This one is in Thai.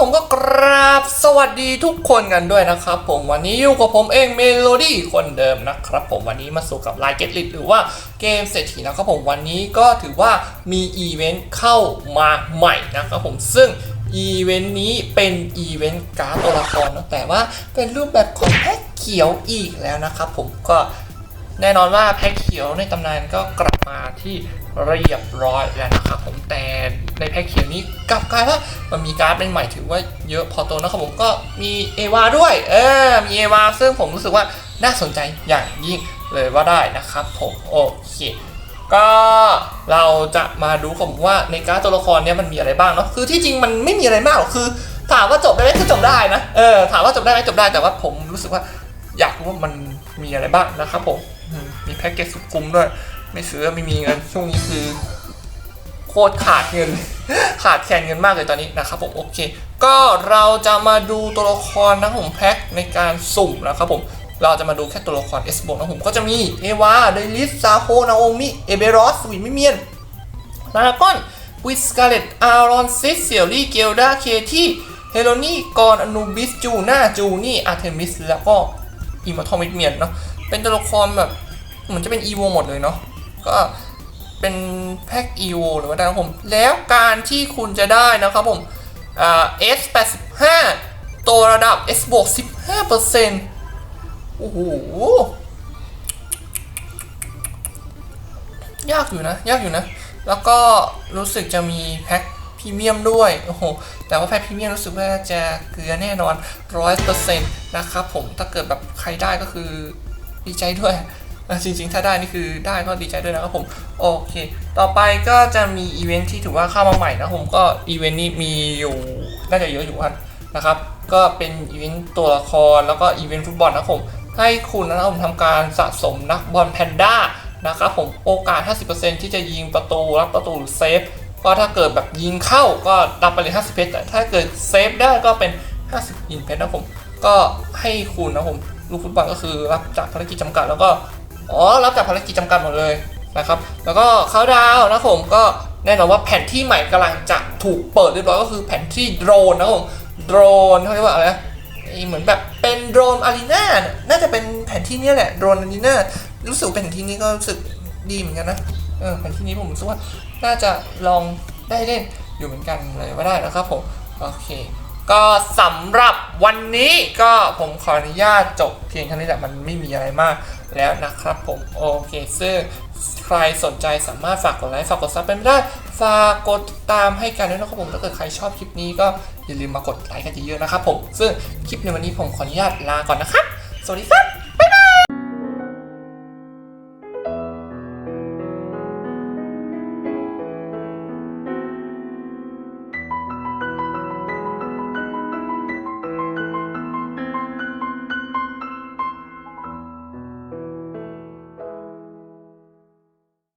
ผมก็กราบสวัสดีทุกคนกันด้วยนะครับผมวันนี้อยู่กับผมเองเมโลดี้คนเดิมนะครับผมวันนี้มาสู่กับไลน์เก็ตลิหรือว่าเกมเศรษฐีนะครับผมวันนี้ก็ถือว่ามีอีเวนต์เข้ามาใหม่นะครับผมซึ่งอีเวนต์นี้เป็นอีเวนต์การ์ดตัวละครนะแต่ว่าเป็นรูปแบบของแพ็คเขียวอีกแล้วนะครับผมก็แน่นอนว่าแพ็คเขียวในตำนานก็กลับมา ที่เรียบร้อยแล้วนะครับผมแต่ในแพ็คเขียวนี้กลับกลายว่ามันมีการ์ดใหม่ถือว่าเยอะพอตัวนะครับผมก็มีเอวาด้วย เออมีเอวาซึ่งผมรู้สึกว่าน่าสนใจอย่างยิ่งเลยว่าได้นะครับผมโอเคก็เราจะมาดูผมว่าในการ์ดตัวละครเนี้ยมันมีอะไรบ้างเนาะคือที่จริงมันไม่มีอะไรมากหรอกคือ ถามว่าจบได้ไหมคือจบได้นะเออถามว่าจบได้ไหมจบได้แต่ว่าผมรู้สึกว่าอยากรู้ว่ามันมีอะไรบ้างนะครับผมมมีแพ็กเกจสุดคุ้มด้วย ไม่ซื้อไม่มีเงินช่วงนี้คือ โคตรขาดเงิน ขาดแคลนเงินมากเลยตอนนี้นะครับผมโอเค ก็เราจะมาดูตัวละครนะผมแพ็คในการสุ่มนะครับผมเราจะมาดูแค่ตัวละคร S บวกนะผมก็จะมีเอวาเดลิสซาโฮนาโอมิเอเบรอสวินมิเมียนลาก้อนวิสกาเลตอารอนซิสเซียลี่เกลดาเคที่เฮโลนี่กอนอนูบิสจูน่าจูนี่อาร์เทมิสแล้วก็อิมมอร์ทอมิเมียนเนาะเป็นตัวละครแบบเหมือนจะเป็นอีโวหมดเลยเนาะ ก็เป็นแพ็กอีวหรือว่าได้นะครับผม แล้วการที่คุณจะได้นะครับผมอ่า S 85ตัวระดับ S บวก15%โอ้โหยากอยู่นะ ยากอยู่นะ แล้วก็รู้สึกจะมีแพ็คพรีเมียมด้วย โอ้โห แต่ว่าแพ็คพรีเมียมรู้สึกว่าจะเกลือแน่นอนร้อยเปอร์เซ็นต์นะครับผม ถ้าเกิดแบบใครได้ก็คือดีใจด้วย จริงๆ ถ้าได้นี่คือได้ก็ดีใจด้วยนะครับผม โอเค ต่อไปก็จะมีอีเวนท์ที่ถือว่าเข้ามาใหม่นะผมก็อีเวนต์นี้มีอยู่น่าจะเยอะอยู่ครับนะครับ ก็เป็นอีเวนต์ตัวละครแล้วก็อีเวนต์ฟุตบอลนะครับผม ให้คุณนะครับผมทำการสะสมนักบอลแพนด้านะครับผมโอกาส 50%ที่จะยิงประตูรับประตูหรือเซฟก็ถ้าเกิดแบบยิงเข้าก็รับไปเลย 50 เพชรแต่ถ้าเกิดเซฟได้ก็เป็น 50ยิงเพชรนะครับผม ก็ให้คุณนะครับผมลูกฟุตบอลก็คือรับจากภารกิจจำกัดแล้วก็ อ๋อ รับจากภารกิจจำกัดหมดเลยนะครับ แล้วก็เขาดาวนะผมก็แน่นอนว่าแผนที่ใหม่กำลังจะถูกเปิดเรียบร้อยก็คือแผนที่โดรนนะผมโดรนเขาเรียกว่าอะไรนะเหมือนแบบเป็นโดรนอารีนาน่ะน่าจะเป็นแผนที่นี้แหละโดรนอารีนารู้สึกแผนที่นี้ก็รู้สึกดีเหมือนกันนะเออแผนที่นี้ผมรู้สึกว่าน่าจะลองได้เล่นอยู่เหมือนกันเลยว่าได้นะครับผมโอเค ก็สำหรับวันนี้ก็ผมขออนุญาตจบเพียงเท่านี้แหละมันไม่มีอะไรมากแล้วนะครับผมโอเคซึ่งใครสนใจสามารถฝากกดไลค์ฝากกดซับเป็นไม่ได้ฝากกดติดตามให้กันด้วยนะครับผมถ้าเกิดใครชอบคลิปนี้ก็อย่าลืมมากดไลค์กันเยอะๆนะครับผมซึ่งคลิปในวันนี้ผมขออนุญาตลาก่อนนะครับสวัสดีครับ